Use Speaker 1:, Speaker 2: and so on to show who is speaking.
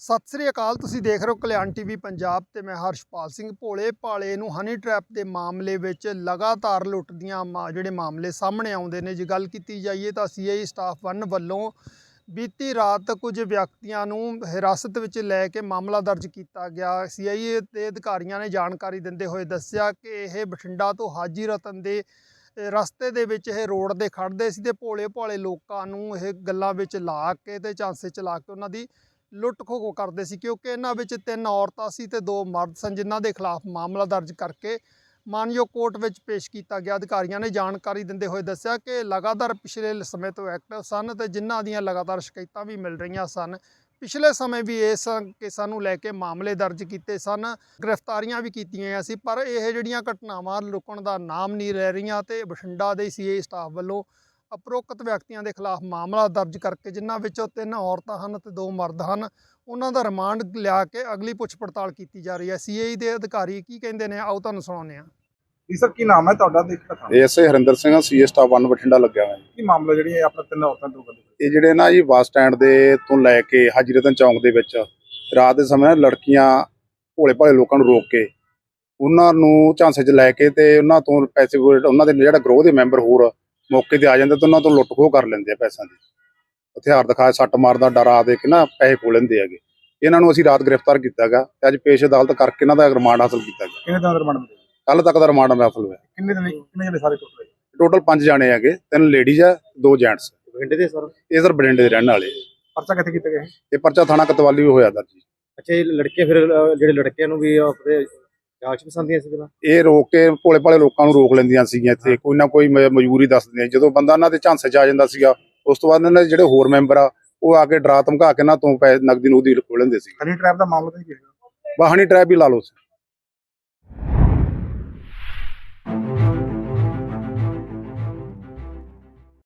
Speaker 1: ਸਤਿ ਸ੍ਰੀ ਅਕਾਲ, ਤੁਸੀਂ ਦੇਖ ਰਹੇ ਹੋ ਕਲਿਆਣ ਟੀਵੀ ਪੰਜਾਬ ਤੇ ਮੈਂ ਹਰਸ਼ਪਾਲ ਸਿੰਘ ਭੋਲੇ ਭਾਲੇ ਨੂੰ ਹਨੀ ਟ੍ਰੈਪ ਦੇ ਮਾਮਲੇ ਵਿੱਚ ਲਗਾਤਾਰ ਲੁੱਟ ਦੀਆਂ ਜਿਹੜੇ ਮਾਮਲੇ ਸਾਹਮਣੇ ਆਉਂਦੇ ਨੇ ਜੇ ਗੱਲ ਕੀਤੀ ਜਾਈਏ ਤਾਂ ਸੀਆਈ ਸਟਾਫ 1 ਵੱਲੋਂ ਬੀਤੀ ਰਾਤ ਕੁਝ ਵਿਅਕਤੀਆਂ ਨੂੰ ਹਿਰਾਸਤ ਵਿੱਚ ਲੈ ਕੇ ਮਾਮਲਾ ਦਰਜ ਕੀਤਾ ਗਿਆ। ਸੀਆਈਏ ਦੇ ਅਧਿਕਾਰੀਆਂ ਨੇ ਜਾਣਕਾਰੀ ਦਿੰਦੇ ਹੋਏ ਦੱਸਿਆ ਕਿ ਇਹ ਬਠਿੰਡਾ ਤੋਂ ਹਾਜੀ ਰਤਨ ਦੇ ਰਸਤੇ ਦੇ ਵਿੱਚ ਇਹ ਰੋਡ ਦੇ ਖੜਦੇ ਸੀ ਤੇ ਭੋਲੇ ਭਾਲੇ ਲੋਕਾਂ ਨੂੰ ਇਹ ਗੱਲਾਂ ਵਿੱਚ ਲਾ ਕੇ ਤੇ ਚਾਂਸੇ ਚਲਾ ਕੇ ਉਹਨਾਂ ਦੀ ਲੁੱਟ ਖੋਖੋ ਕਰਦੇ ਸੀ ਕਿਉਂਕਿ ਇਹਨਾਂ ਵਿੱਚ ਤਿੰਨ ਔਰਤਾਂ ਸੀ ਤੇ ਦੋ ਮਰਦ ਸਨ ਜਿਨ੍ਹਾਂ ਦੇ ਖਿਲਾਫ ਮਾਮਲਾ ਦਰਜ ਕਰਕੇ ਮਾਨਯੋਗ ਕੋਰਟ ਵਿੱਚ ਪੇਸ਼ ਕੀਤਾ ਗਿਆ। ਅਧਿਕਾਰੀਆਂ ਨੇ ਜਾਣਕਾਰੀ ਦਿੰਦੇ ਹੋਏ ਦੱਸਿਆ ਕਿ ਲਗਾਤਾਰ ਪਿਛਲੇ ਸਮੇਂ ਤੋਂ ਐਕਟਿਵ ਸਨ ਤੇ ਜਿਨ੍ਹਾਂ ਦੀਆਂ ਲਗਾਤਾਰ ਸ਼ਿਕਾਇਤਾਂ ਵੀ ਮਿਲ ਰਹੀਆਂ ਸਨ। ਪਿਛਲੇ ਸਮੇਂ ਵੀ ਇਸ ਕੇਸਾਂ ਨੂੰ ਲੈ ਕੇ ਮਾਮਲੇ ਦਰਜ ਕੀਤੇ ਸਨ। ਗ੍ਰਿਫਤਾਰੀਆਂ ਵੀ ਕੀਤੀਆਂ ਸੀ, ਪਰ ਇਹ ਜਿਹੜੀਆਂ ਘਟਨਾਵਾਂ ਲੁਕਣ ਦਾ ਨਾਮ ਨਹੀਂ ਲੈ ਰਹੀਆਂ ਤੇ ਬਠਿੰਡਾ ਦੇ ਸੀਏ ਸਟਾਫ ਵੱਲੋਂ ਅਪਰੋਕਤ ਵਿਅਕਤੀਆਂ ਦੇ ਖਿਲਾਫ ਮਾਮਲਾ ਦਰਜ ਕਰਕੇ, ਜਿਨ੍ਹਾਂ ਵਿੱਚੋਂ ਤਿੰਨ ਔਰਤਾਂ ਹਨ ਤੇ ਦੋ ਮਰਦ ਹਨ, ਉਹਨਾਂ ਦਾ ਰਿਮਾਂਡ ਲਿਆ ਕੇ ਅਗਲੀ ਪੁੱਛ ਪੜਤਾਲ ਕੀਤੀ ਜਾ ਰਹੀ ਹੈ। ਸੀਆਈ ਦੇ ਅਧਿਕਾਰੀ ਕੀ ਕਹਿੰਦੇ ਨੇ? ਆਓ ਤੁਹਾਨੂੰ ਸੁਣਾਉਂਦੇ ਹਾਂ।
Speaker 2: ਜੀ ਸਰ ਕੀ ਨਾਮ ਹੈ ਤੁਹਾਡਾ? ਦੇਖ ਪਤਾ
Speaker 3: ਐਸਏ ਹਰਿੰਦਰ ਸਿੰਘ ਸੀ ਸਟਾਫ 1 ਬਠਿੰਡਾ ਲੱਗਿਆ ਹੋਇਆ
Speaker 2: ਕੀ ਮਾਮਲਾ ਜਿਹੜੀ ਇਹ ਆਪਣਾ ਤਿੰਨ ਔਰਤਾਂ ਤੋਂ ਗੱਲ
Speaker 3: ਇਹ ਜਿਹੜੇ ਨਾ ਜੀ ਬੱਸ ਸਟੈਂਡ ਦੇ ਤੋਂ ਲੈ ਕੇ ਹਾਜੀ ਰਤਨ ਚੌਂਕ ਦੇ ਵਿੱਚ ਰਾਤ ਦੇ ਸਮੇਂ ਲੜਕੀਆਂ ਭੋਲੇ ਭਾਲੇ ਲੋਕਾਂ ਨੂੰ ਰੋਕ ਕੇ ਉਹਨਾਂ ਨੂੰ ਝਾਂਸੇ 'ਚ ਲੈ ਕੇ ਤੇ ਉਹਨਾਂ ਤੋਂ ਪੈਸੇ ਉਹਨਾਂ ਦੇ ਜਿਹੜਾ ਗਰੋਹ ਦੇ ਮੈਂਬਰ ਹੋਰ ਮੌਕੇ ਤੇ ਆ ਜਾਂਦੇ ਤੇ ਉਹਨਾਂ ਤੋਂ ਲੁੱਟ ਖੋਹ ਕਰ ਲੈਂਦੇ ਆ ਪੈਸਿਆਂ ਦੀ। ਹਥਿਆਰ ਦਿਖਾ ਸੱਟ ਮਾਰਦਾ ਡਰਾ ਦੇ ਕੇ ਨਾ ਪੈਸੇ ਖੋਹ ਲੈਂਦੇ ਹੈਗੇ। ਇਹਨਾਂ ਨੂੰ ਅਸੀਂ ਰਾਤ ਗ੍ਰਿਫਤਾਰ ਕੀਤਾ ਹੈਗਾ ਤੇ ਅੱਜ ਪੇਸ਼ ਅਦਾਲਤ ਕਰਕੇ ਇਹਨਾਂ ਦਾ ਰਿਮਾਂਡ ਹਾਸਲ ਕੀਤਾ ਗਿਆ।
Speaker 2: ਕਿੰਨੇ ਦਿਨ ਦਾ ਰਿਮਾਂਡ
Speaker 3: ਕੱਲ ਤੱਕ ਦਾ ਰਿਮਾਂਡ ਹਾਸਲ ਹੋਇਆ।
Speaker 2: ਕਿੰਨੇ ਦਿਨ ਕਿੰਨੇ ਜਣੇ ਸਾਰੇ ਟੋਟਲ
Speaker 3: ਟੋਟਲ 5 ਜਾਣੇ ਹੈਗੇ ਤਿੰਨ ਲੇਡੀਜ਼ ਆ ਦੋ ਜੈਂਟਸ
Speaker 2: ਬਠਿੰਡੇ ਦੇ ਸਰ?
Speaker 3: ਇਹ ਸਰ ਬਰਿੰਡੇ ਦੇ ਰਹਿਣ ਵਾਲੇ।
Speaker 2: ਪਰਚਾ ਕਿੱਥੇ ਕੀਤਾ ਗਿਆ?
Speaker 3: ਇਹ? ਪਰਚਾ ਥਾਣਾ ਕਤਵਾਲੀ ਵੀ ਹੋਇਆ ਦਰਜ। ਜੀ।
Speaker 4: ਅੱਛਾ ਇਹ ਲੜਕੇ ਫਿਰ ਅਹ, ਜਿਹੜੇ ਲੜਕਿਆਂ ਨੂੰ ਵੀ ਆਪਣੇ ਜਾਂਚ ਪਸੰਦੀਆਂ ਸੀ ਪਹਿਲਾਂ?
Speaker 3: ਇਹ ਰੋਕ ਕੇ ਭੋਲੇ ਭਾਲੇ ਲੋਕਾਂ ਨੂੰ ਰੋਕ ਲੈਂਦੀਆਂ ਸੀਗੀਆਂ ਇੱਥੇ। ਕੋਈ ਨਾ ਕੋਈ ਮ- ਮਜਬੂਰੀ ਦੱਸ ਦਿੰਦੀਆਂ ਜਦੋਂ ਬੰਦਾ ਇਹਨਾਂ ਦੇ ਝਾਂਸੇ 'ਚ ਆ ਜਾਂਦਾ ਸੀਗਾ ਉਸ ਤੋਂ ਬਾਅਦ ਇਹਨਾਂ ਦੇ ਜਿਹੜੇ ਹੋਰ ਮੈਂਬਰ ਆ ਉਹ ਆ ਕੇ ਡਰਾ ਧਮਕਾ ਕੇ ਇਹਨਾਂ ਤੋਂ ਪੈਸੇ ਨਗਦੀ ਨੂਦੀ ਖੋਹ ਲੈਂਦੇ ਸੀ।
Speaker 2: ਹਨੀ ਟ੍ਰੈਪ ਦਾ ਮਾਮਲਾ ਤਾਂ ਕੀ ਹੈ
Speaker 3: ਵਾਹਣੀ ਟਰੈਪ ਵੀ ਲਾ ਲਓ।